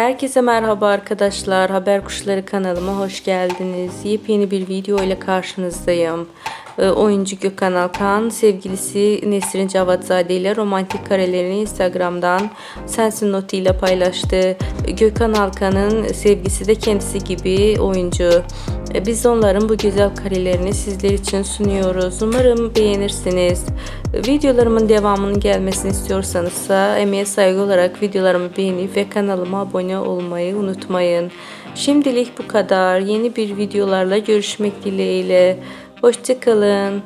Herkese merhaba arkadaşlar. Haber Kuşları kanalıma hoş geldiniz. Yepyeni bir video ile karşınızdayım. Ee, Oyuncu Gökhan Alkan sevgilisi Nesrin Cavatzade ile romantik karelerini Instagram'dan Sensin Noti ile paylaştı. Gökhan Alkan'ın sevgisi de kendisi gibi oyuncu. Ee, Biz onların bu güzel karelerini sizler için sunuyoruz. Umarım beğenirsiniz. Videolarımın devamının gelmesini istiyorsanız emeğe saygı olarak videolarımı beğenip ve kanalıma abone olmayı unutmayın. Şimdilik bu kadar. Yeni bir videolarla görüşmek dileğiyle. Hoşçakalın.